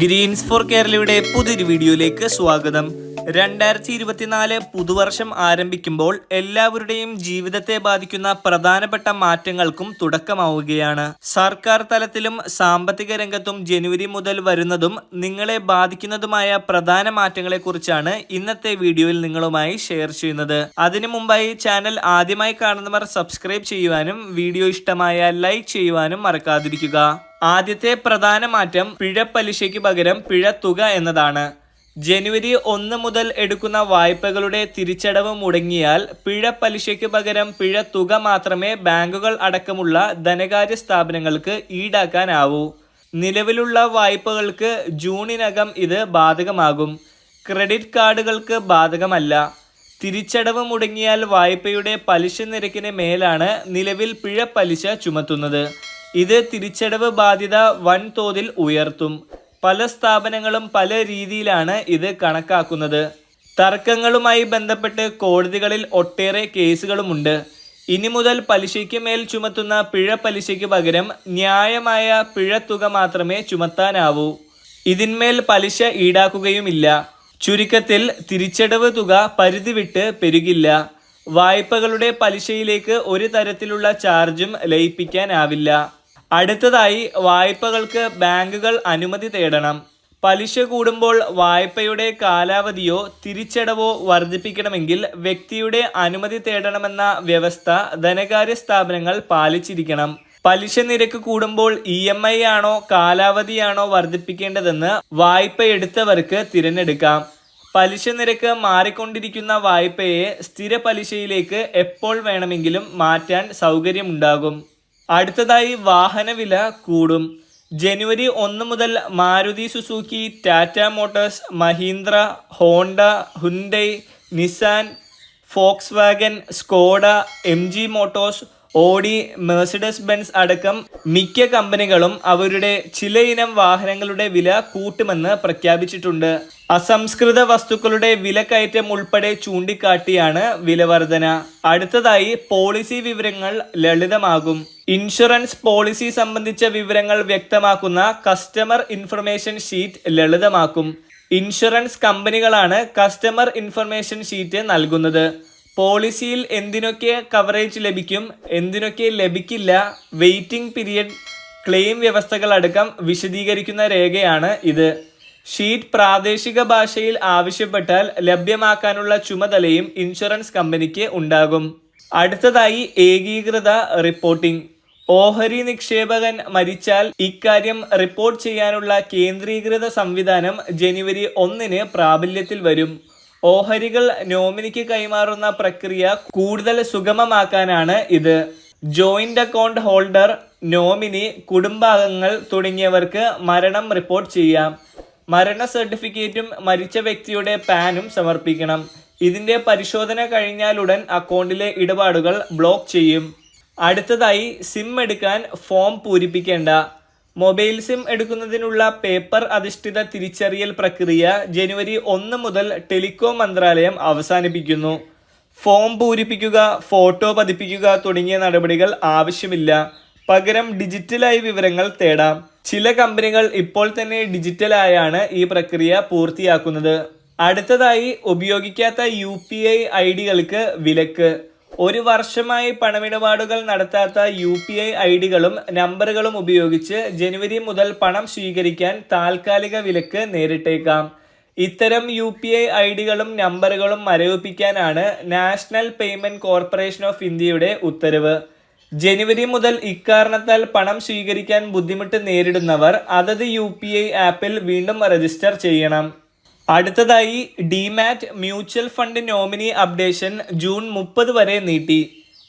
Green's four കേരളയുടെ പുതിയൊരു വീഡിയോയിലേക്ക് സ്വാഗതം. രണ്ടായിരത്തി ഇരുപത്തിനാല് പുതുവർഷം ആരംഭിക്കുമ്പോൾ എല്ലാവരുടെയും ജീവിതത്തെ ബാധിക്കുന്ന പ്രധാനപ്പെട്ട മാറ്റങ്ങൾക്കും തുടക്കമാവുകയാണ്. സർക്കാർ തലത്തിലും സാമ്പത്തിക രംഗത്തും ജനുവരി മുതൽ വരുന്നതും നിങ്ങളെ ബാധിക്കുന്നതുമായ പ്രധാന മാറ്റങ്ങളെക്കുറിച്ചാണ് ഇന്നത്തെ വീഡിയോയിൽ നിങ്ങളുമായി ഷെയർ ചെയ്യുന്നത്. അതിനു മുമ്പായി ചാനൽ ആദ്യമായി കാണുന്നവർ സബ്സ്ക്രൈബ് ചെയ്യുവാനും വീഡിയോ ഇഷ്ടമായ ലൈക്ക് ചെയ്യുവാനും മറക്കാതിരിക്കുക. ആദ്യത്തെ പ്രധാന മാറ്റം പിഴ പലിശയ്ക്ക് പകരം പിഴ തുക എന്നതാണ്. ജനുവരി ഒന്ന് മുതൽ എടുക്കുന്ന വായ്പകളുടെ തിരിച്ചടവ് മുടങ്ങിയാൽ പിഴ പലിശയ്ക്ക് പകരം പിഴ തുക മാത്രമേ ബാങ്കുകൾ അടക്കമുള്ള ധനകാര്യ സ്ഥാപനങ്ങൾക്ക് ഈടാക്കാനാവൂ. നിലവിലുള്ള വായ്പകൾക്ക് ജൂണിനകം ഇത് ബാധകമാകും. ക്രെഡിറ്റ് കാർഡുകൾക്ക് ബാധകമല്ല. തിരിച്ചടവ് മുടങ്ങിയാൽ വായ്പയുടെ പലിശ നിരക്കിന് മേലാണ് നിലവിൽ പിഴ പലിശ ചുമത്തുന്നത്. ഇത് തിരിച്ചടവ് ബാധ്യത വൻതോതിൽ ഉയർത്തും. പല സ്ഥാപനങ്ങളും പല രീതിയിലാണ് ഇത് കണക്കാക്കുന്നത്. തർക്കങ്ങളുമായി ബന്ധപ്പെട്ട് കോടതികളിൽ ഒട്ടേറെ കേസുകളുമുണ്ട്. ഇനി മുതൽ പലിശയ്ക്ക് മേൽ ചുമത്തുന്ന പിഴ പലിശയ്ക്ക് പകരം ന്യായമായ പിഴ തുക മാത്രമേ ചുമത്താനാവൂ. ഇതിന്മേൽ പലിശ ഈടാക്കുകയുമില്ല. ചുരുക്കത്തിൽ തിരിച്ചടവ് തുക പരിധി വിട്ട് പെരുകില്ല. വായ്പകളുടെ പലിശയിലേക്ക് ഒരു തരത്തിലുള്ള ചാർജും ലയിപ്പിക്കാനാവില്ല. അടുത്തതായി വായ്പകൾക്ക് ബാങ്കുകൾ അനുമതി തേടണം. പലിശ കൂടുമ്പോൾ വായ്പയുടെ കാലാവധിയോ തിരിച്ചടവോ വർദ്ധിപ്പിക്കണമെങ്കിൽ വ്യക്തിയുടെ അനുമതി തേടണമെന്ന വ്യവസ്ഥ ധനകാര്യ സ്ഥാപനങ്ങൾ പാലിച്ചിരിക്കണം. പലിശ നിരക്ക് കൂടുമ്പോൾ ഇ എം ഐ ആണോ കാലാവധിയാണോ വർദ്ധിപ്പിക്കേണ്ടതെന്ന് വായ്പ എടുത്തവർക്ക് തിരഞ്ഞെടുക്കാം. പലിശ നിരക്ക് മാറിക്കൊണ്ടിരിക്കുന്ന വായ്പയെ സ്ഥിര പലിശയിലേക്ക് എപ്പോൾ വേണമെങ്കിലും മാറ്റാൻ സൗകര്യമുണ്ടാകും. അടുത്തതായി വാഹന വില കൂടും. ജനുവരി ഒന്ന് മുതൽ Maruti Suzuki Tata Motors Mahindra Honda Hyundai Nissan Volkswagen Skoda M G Motors Audi Mercedes Benz അടക്കം മിക്ക കമ്പനികളും അവരുടെ ചിലയിനം വാഹനങ്ങളുടെ വില കൂട്ടുമെന്ന് പ്രഖ്യാപിച്ചിട്ടുണ്ട്. അസംസ്കൃത വസ്തുക്കളുടെ വിലക്കയറ്റം ഉൾപ്പെടെ ചൂണ്ടിക്കാട്ടിയാണ് വിലവർധന. അടുത്തതായി പോളിസി വിവരങ്ങൾ ലളിതമാകും. ഇൻഷുറൻസ് പോളിസി സംബന്ധിച്ച വിവരങ്ങൾ വ്യക്തമാക്കുന്ന കസ്റ്റമർ ഇൻഫർമേഷൻ ഷീറ്റ് ലളിതമാക്കും. ഇൻഷുറൻസ് കമ്പനികളാണ് കസ്റ്റമർ ഇൻഫർമേഷൻ ഷീറ്റ് നൽകുന്നത്. പോളിസിയിൽ എന്തിനൊക്കെ കവറേജ് ലഭിക്കും എന്തിനൊക്കെ ലഭിക്കില്ല വെയിറ്റിംഗ് പീരിയഡ് ക്ലെയിം വ്യവസ്ഥകൾ അടക്കം വിശദീകരിക്കുന്ന രേഖയാണ് ഇത്. ഷീറ്റ് പ്രാദേശിക ഭാഷയിൽ ആവശ്യപ്പെട്ടാൽ ലഭ്യമാക്കാനുള്ള ചുമതലയും ഇൻഷുറൻസ് കമ്പനിക്ക് ഉണ്ടാകും. അടുത്തതായി ഏകീകൃത റിപ്പോർട്ടിംഗ് ഓഹരി നിക്ഷേപകൻ മരിച്ചാൽ ഇക്കാര്യം റിപ്പോർട്ട് ചെയ്യാനുള്ള കേന്ദ്രീകൃത സംവിധാനം ജനുവരി ഒന്നിന് പ്രാബല്യത്തിൽ വരും. ഓഹരികൾ നോമിനിക്ക് കൈമാറുന്ന പ്രക്രിയ കൂടുതൽ സുഗമമാക്കാനാണ് ഇത്. ജോയിന്റ് അക്കൗണ്ട് ഹോൾഡർ നോമിനി കുടുംബാംഗങ്ങൾ തുടങ്ങിയവർക്ക് മരണം റിപ്പോർട്ട് ചെയ്യാം. മരണ സർട്ടിഫിക്കറ്റും മരിച്ച വ്യക്തിയുടെ പാനും സമർപ്പിക്കണം. ഇതിന്റെ പരിശോധന കഴിഞ്ഞാലുടൻ അക്കൗണ്ടിലെ ഇടപാടുകൾ ബ്ലോക്ക് ചെയ്യും. അടുത്തതായി സിം എടുക്കാൻ ഫോം പൂരിപ്പിക്കേണ്ട. മൊബൈൽ സിം എടുക്കുന്നതിനുള്ള പേപ്പർ അധിഷ്ഠിത തിരിച്ചറിയൽ പ്രക്രിയ ജനുവരി ഒന്ന് മുതൽ ടെലികോം മന്ത്രാലയം അവസാനിപ്പിക്കുന്നു. ഫോം പൂരിപ്പിക്കുക ഫോട്ടോ പതിപ്പിക്കുക തുടങ്ങിയ നടപടികൾ ആവശ്യമില്ല. പകരം ഡിജിറ്റലായി വിവരങ്ങൾ തേടാം. ചില കമ്പനികൾ ഇപ്പോൾ തന്നെ ഡിജിറ്റലായാണ് ഈ പ്രക്രിയ പൂർത്തിയാക്കുന്നത്. അടുത്തതായി ഉപയോഗിക്കാത്ത യു പി ഐ ഐ ഡികൾക്ക് വിലക്ക്. ഒരു വർഷമായി പണമിടപാടുകൾ നടത്താത്ത യു പി ഐ ഐ ഡികളും നമ്പറുകളും ഉപയോഗിച്ച് ജനുവരി മുതൽ പണം സ്വീകരിക്കാൻ താൽക്കാലിക വിലക്ക് നേരിട്ടേക്കാം. ഇത്തരം യു പി ഐ ഐ ഡികളും നമ്പറുകളും മരവിപ്പിക്കാനാണ് നാഷണൽ പേയ്മെന്റ് കോർപ്പറേഷൻ ഓഫ് ഇന്ത്യയുടെ ഉത്തരവ്. ജനുവരി മുതൽ ഇക്കാരണത്താൽ പണം സ്വീകരിക്കാൻ ബുദ്ധിമുട്ട് നേരിടുന്നവർ അതത് യു പി ഐ ആപ്പിൽ വീണ്ടും രജിസ്റ്റർ ചെയ്യണം. അടുത്തതായി demat mutual fund nominee updation June മുപ്പത് വരെ നീട്ടി.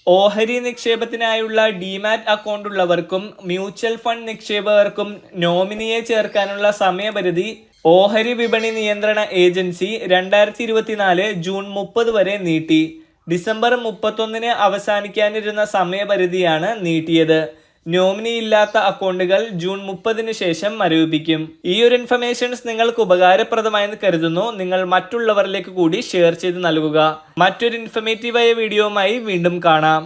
ഓഹരി നിക്ഷേപത്തിനായുള്ള ഡിമാറ്റ് അക്കൗണ്ട് ഉള്ളവർക്കും മ്യൂച്വൽ ഫണ്ട് നിക്ഷേപകർക്കും നോമിനിയെ ചേർക്കാനുള്ള സമയപരിധി ഓഹരി വിപണി നിയന്ത്രണ ഏജൻസി രണ്ടായിരത്തി ഇരുപത്തിനാല് ജൂൺ മുപ്പത് വരെ നീട്ടി. ഡിസംബർ മുപ്പത്തൊന്നിന് അവസാനിക്കാനിരുന്ന സമയപരിധിയാണ് നീട്ടിയത്. നോമിനി ഇല്ലാത്ത അക്കൗണ്ടുകൾ ജൂൺ മുപ്പതിന് ശേഷം മരവിപ്പിക്കും. ഈ ഒരു ഇൻഫർമേഷൻസ് നിങ്ങൾക്ക് ഉപകാരപ്രദമായെന്ന് കരുതുന്നു. നിങ്ങൾ മറ്റുള്ളവരിലേക്ക് കൂടി ഷെയർ ചെയ്ത് നൽകുക. മറ്റൊരു ഇൻഫർമേറ്റീവായ വീഡിയോയുമായി വീണ്ടും കാണാം.